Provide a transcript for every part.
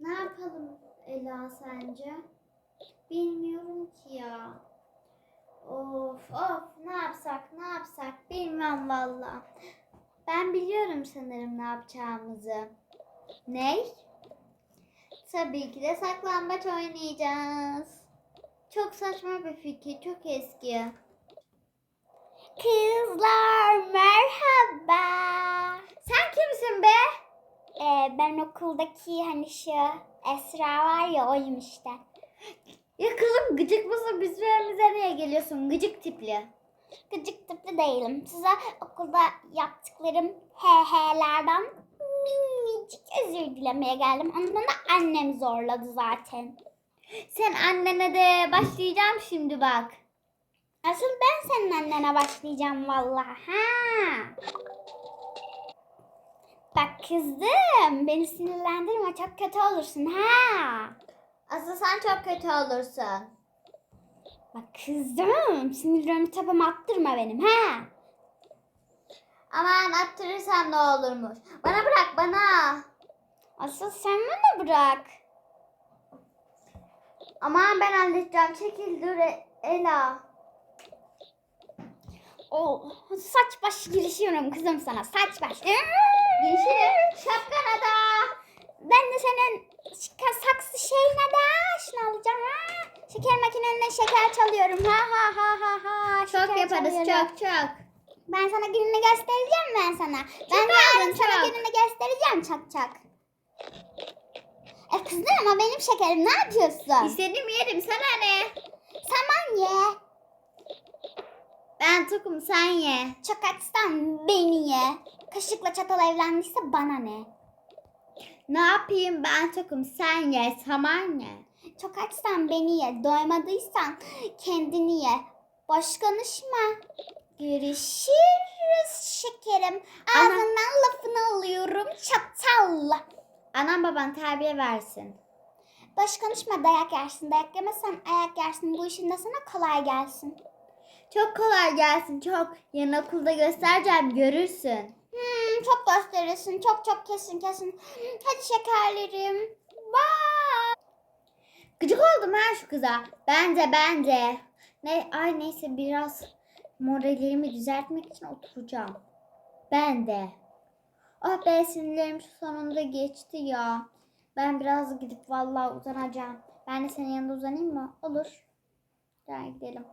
Ne yapalım Ela sence? Bilmiyorum ki ya. Of of ne yapsak ne yapsak bilmem valla. Ben biliyorum sanırım ne yapacağımızı. Ney? Tabii ki de saklambaç oynayacağız. Çok saçma bir fikir, çok eski. Kızlar merhaba. Sen kimsin be? Ee, ben okuldaki hani şu Esra var ya oyum işte. Ya kızım gıcık mısın? Bizim evimize nereye geliyorsun? Gıcık tipli. Gıcık tipli değilim. Size okulda yaptıklarım hehelerden minicik özür dilemeye geldim. Ondan da annem zorladı zaten. Sen annene de başlayacağım şimdi bak. Asıl ben senin annene başlayacağım vallahi. Ha. Bak kızım beni sinirlendirme çok kötü olursun ha. Asıl sen çok kötü olursun. Bak kızım sinirlerimi tepeme attırma benim ha. Aman attırırsam ne olurmuş. Bana bırak bana. Asıl sen bana bırak. Aman ben halledeceğim. Çekil dur Ela. O saç baş girişiyorum kızım sana saç baş. Girişirim. Şapkana da. Ben de senin saksı şeyine de şunu alacağım ha. Şeker makinenden şeker çalıyorum ha ha ha ha ha. Çok Şeker yaparız çalıyorum. çok çok. Ben sana gününü göstereceğim ben sana. ben aldın, yarın sana çok. gününü göstereceğim çak çak. E kızım ama benim şekerim ne yapıyorsun? İstediğim yerim sana ne? Saman ye. Ben tokum sen ye. Çok açsan beni ye. Kaşıkla çatal evlendiyse bana ne? Ne yapayım ben tokum sen ye. Saman ye. Çok açsan beni ye. Doymadıysan kendini ye. Boş konuşma. Görüşürüz şekerim. Ana- Ağzından lafını alıyorum çatalla. Anam baban terbiye versin. Boş konuşma dayak yersin. Dayak yemezsen ayak yersin. Bu işin de sana kolay gelsin. Çok kolay gelsin çok. Yarın okulda göstereceğim görürsün. Hmm, çok gösterirsin. Çok çok kesin kesin. Hadi şekerlerim. Bye. Gıcık oldum ha şu kıza. Bence bence. Ne, ay neyse biraz morallerimi düzeltmek için oturacağım. Ben de. Ah be sinirlerim şu sonunda geçti ya. Ben biraz gidip vallahi uzanacağım. Ben de senin yanında uzanayım mı? Olur. Gel gidelim.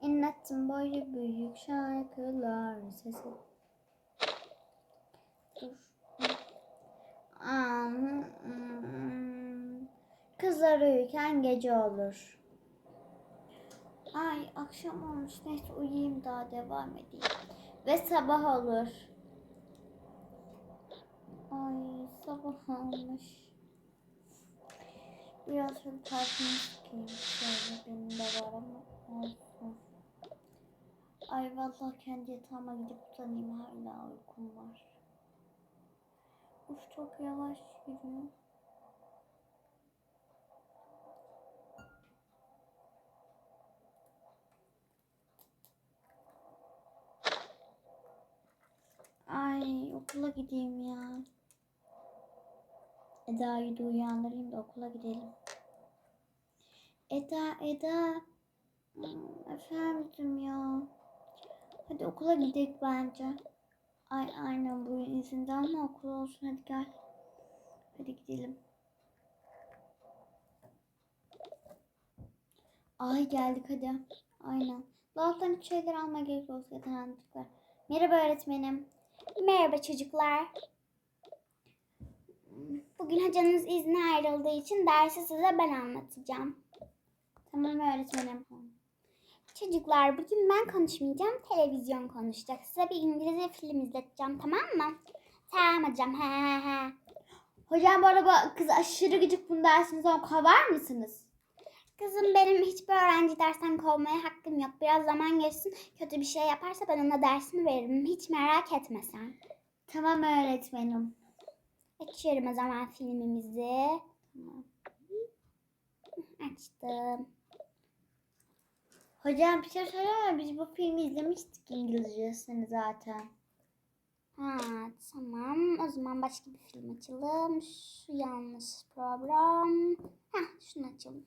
İnlettim boyu büyük şarkılar sesi. Dur. Kızlar uyurken gece olur. Ay akşam olmuş. Neyse uyuyayım daha devam edeyim. Ve sabah olur. Ay sabah olmuş. Biraz şöyle sıkayım. Şöyle benim de var ama olsun. Ay vallahi kendi yatağıma gidip uzanayım. Hala uykum var. Uf çok yavaş yürüyor. Ay okula gideyim ya. Eda'yı da uyandırayım da okula gidelim. Eda, Eda. Hmm, Efendim ya. Hadi okula gidelim bence. Ay aynen bu izinden mi okul olsun hadi gel. Hadi gidelim. Ay geldik hadi. Aynen. Dolaptan hiç şeyler almaya gerek zaten aldıklar. Merhaba öğretmenim. Merhaba çocuklar. Bugün hocanız izne ayrıldığı için dersi size ben anlatacağım. Tamam öğretmenim. Çocuklar bugün ben konuşmayacağım, televizyon konuşacak. Size bir İngilizce film izleteceğim tamam mı? Tamam hocam. He he he. Hocam bu araba kız aşırı gıcık bunu dersiniz ama kovar mısınız? Kızım benim hiçbir öğrenci dersten kovmaya hakkım yok. Biraz zaman geçsin. Kötü bir şey yaparsa ben ona dersini veririm. Hiç merak etme sen. Tamam öğretmenim. Açıyorum o zaman filmimizi. Açtım. Hocam bir şey söyleme biz bu filmi izlemiştik İngilizcesini zaten. Ha tamam. O zaman başka bir film açalım. Şu yanlış program. Ha şunu açalım.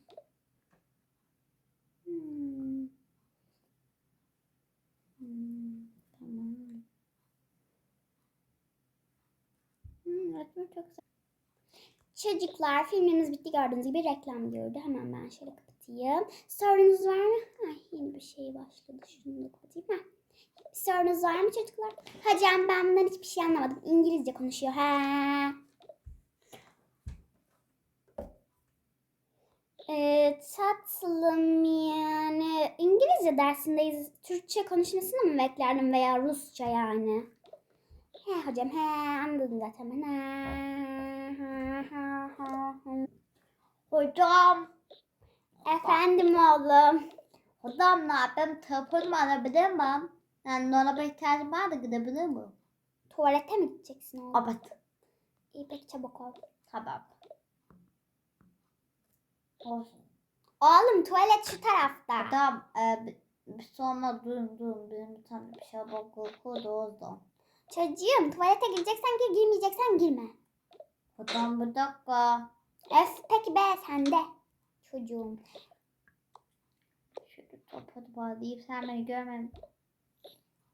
Hmm. Hmm, tamam. Hmm, öğretmen çok. Çocuklar filmimiz bitti gördüğünüz gibi reklam gördü. Hemen ben şöyle kapatayım. Sorunuz var mı? Ay, yeni bir şey başladı. Şunu da kapatayım. Bir sorunuz var mı çocuklar? Hocam ben bundan hiçbir şey anlamadım. İngilizce konuşuyor. Ha. Ee, tatlım yani İngilizce dersindeyiz. Türkçe konuşmasını mı beklerdim veya Rusça yani? He hocam he anladım zaten ben. He, he, he, he. Hocam. Efendim oğlum. Hocam ne yapayım? Telefonumu alabilir miyim? Yani dolaba ihtiyacım var da gidebilir miyim? Tuvalete mi gideceksin oğlum? Evet. İyi peki çabuk ol. Tamam. Olsun. Oğlum tuvalet şu tarafta. Hocam e, bir, bir sonra durun durun. Benim bir tane bir şey bak korkuyordu o yüzden. Çocuğum tuvalete gireceksen gir girmeyeceksen girme. Hocam bir dakika. Öf peki be sende. Çocuğum. Şöyle topu bağlayıp sen beni görmem.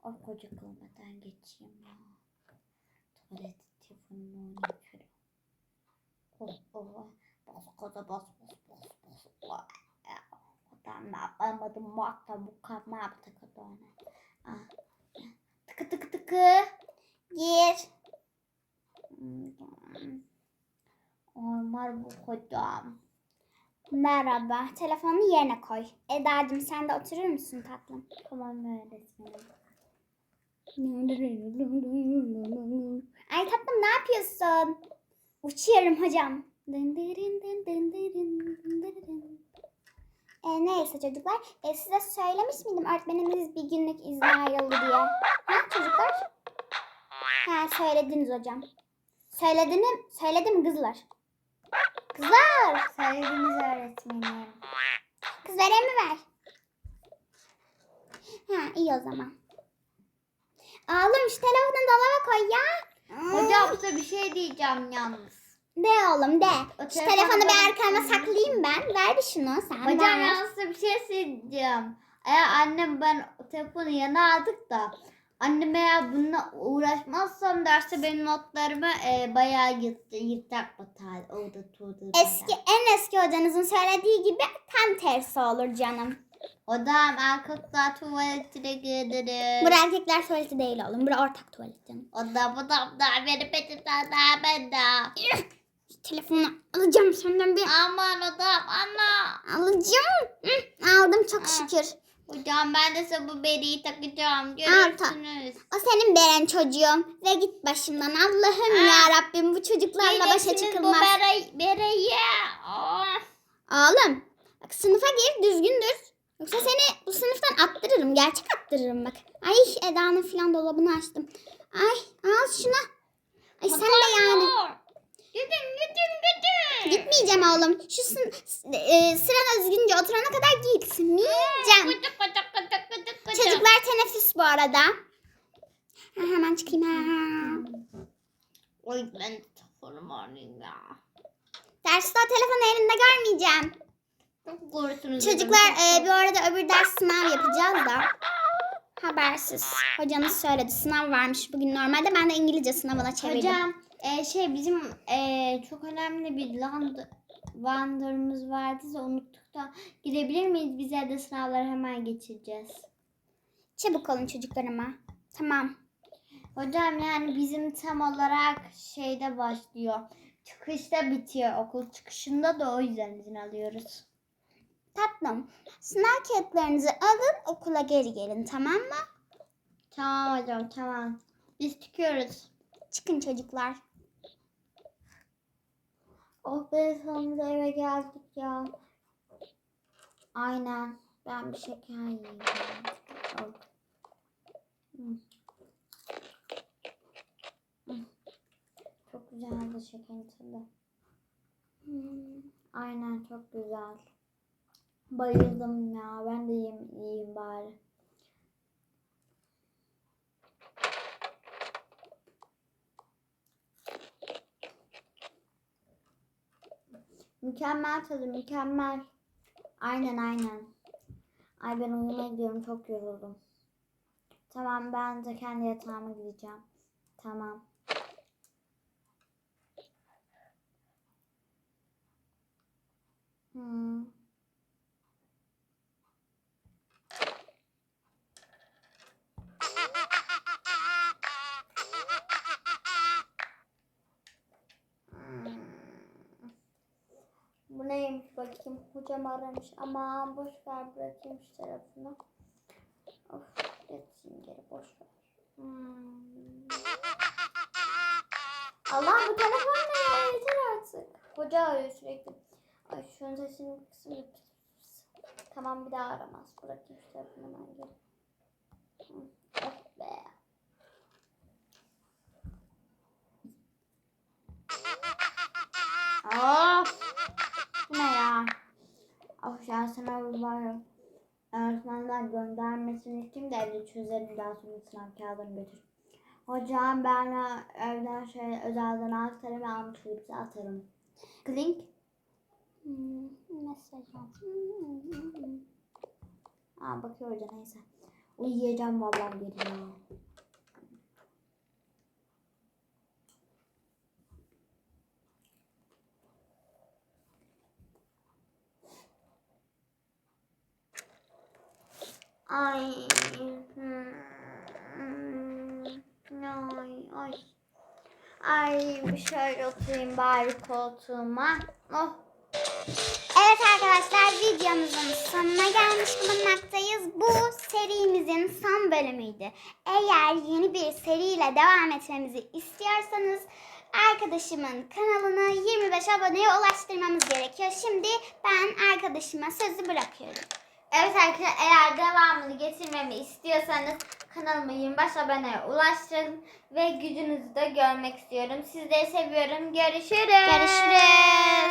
O koca kılmadan geçeyim ya. Tuvalet telefonunu şöyle. Oh oh. Bas koza bas bas bas bas. Adam ne yapamadım muhakkak bu kapma yaptı kadını. Ah. Tıkı tıkı tıkı. Gir. Hmm. Olmaz bu hocam. Merhaba. Telefonunu yerine koy. Eda'cığım sen de oturur musun tatlım? Tamam öğretmenim. Ay tatlım ne yapıyorsun? Uçuyorum hocam. E, neyse çocuklar. E, size söylemiş miydim öğretmenimiz bir günlük izne ayrıldı diye? Ha çocuklar? Ha söylediniz hocam. Söyledim, söyledim kızlar. Kızlar. Söylediniz öğretmenim. Kız vereyim mi ver? Ha iyi o zaman. Oğlum şu telefonu dolaba koy ya. Hocam size bir şey diyeceğim yalnız. De oğlum de. O Şu telefonu telefonu bir arkama saklayayım ben. Ver bir şunu sen Hocam ver. yalnız size bir şey söyleyeceğim. Eğer annem ben telefonu yana aldık da annem eğer bununla uğraşmazsam derse benim notlarımı e, bayağı yırt, yırtak batar. Orada turda. Eski en eski hocanızın söylediği gibi tam tersi olur canım. Odam erkekler tuvaletine giderim. Bura erkekler tuvaleti değil oğlum. Bura ortak tuvalet canım. Odam odam da benim petimden daha ben de. Telefonu alacağım senden bir. Aman odam ana. Alacağım. Hı, aldım çok şükür. Hocam ben de size bu beriyi takacağım. Görürsünüz. O senin Beren çocuğum. Ve git başımdan. Allah'ım Ah. ya Rabbim bu çocuklarla başa Giyeceksiniz çıkılmaz. Bu bereyi. bereyi. Oh. Oğlum bak sınıfa gir düzgün dur. Yoksa seni bu sınıftan attırırım. Gerçek attırırım bak. Ay Eda'nın filan dolabını açtım. Ay al şunu. Ay sen de yani. Gidin gidin gidin. Gitmeyeceğim oğlum. Şu sın, s- e, sırana düzgünce oturana kadar gitmeyeceğim. Gıdık. Çocuklar teneffüs bu arada. Ha, hemen çıkayım. Ha. Oy ben telefonum arayayım ya. Derste o telefonu elinde görmeyeceğim. Çok. Çocuklar e, bu arada öbür ders sınav yapacağız da. Habersiz. Hocanız söyledi. Sınav varmış bugün normalde. Ben de İngilizce sınavına çevirdim. Hocam e, şey bizim e, çok önemli bir land wander'ımız vardı da unuttuk da gidebilir miyiz? Bize de sınavları hemen geçireceğiz. Çabuk olun çocuklarıma. Tamam. Hocam yani bizim tam olarak şeyde başlıyor. Çıkışta bitiyor. Okul çıkışında da o yüzden izin alıyoruz. Tatlım. Sınav kağıtlarınızı alın okula geri gelin tamam mı? Tamam hocam tamam. Biz çıkıyoruz. Çıkın çocuklar. Oh be sonunda eve geldik ya. Aynen. Ben bir şeker yiyeyim. Hmm. Çok güzeldi şekerin tadı. Aynen çok güzel. Bayıldım ya. Ben de yiyeyim, yiyeyim bari. Mükemmel tadı mükemmel. Aynen aynen. Ay ben uyumaya gidiyorum çok yoruldum. Tamam ben de kendi yatağıma gideceğim. Tamam. Hmm. Hmm. Bu neymiş bakayım. Hocam aramış. Aman boş ver bırakayım şu tarafını. Of yatayım geri boş ver. Hmm. Allah bu telefon ne yeter artık. Hoca arıyor sürekli. Ay şunun sesini pıs. Tamam bir daha aramaz. Bırakayım şu telefonu hemen geri. Of be. Of. Bu ne ya? Of ya sınav var ya. Öğretmenler göndermesini isteyeyim de evde çözerim daha sonra sınav kağıdını götür. Hocam ben e, evden şey özelden aktarım almış hepsi atarım. Klink. Hmm, mesaj. Aa bakıyor hoca neyse. Uyuyacağım vallahi geri Ay. hmm, Ay ay. Ay bir şöyle oturayım bari koltuğuma. Oh. Evet arkadaşlar videomuzun sonuna gelmiş bulunmaktayız. Bu serimizin son bölümüydü. Eğer yeni bir seriyle devam etmemizi istiyorsanız arkadaşımın kanalını 25 aboneye ulaştırmamız gerekiyor. Şimdi ben arkadaşıma sözü bırakıyorum. Evet arkadaşlar eğer devamını getirmemi istiyorsanız kanalıma 25 aboneye ulaştırın ve gücünüzü de görmek istiyorum. Sizleri seviyorum. Görüşürüz. Görüşürüz.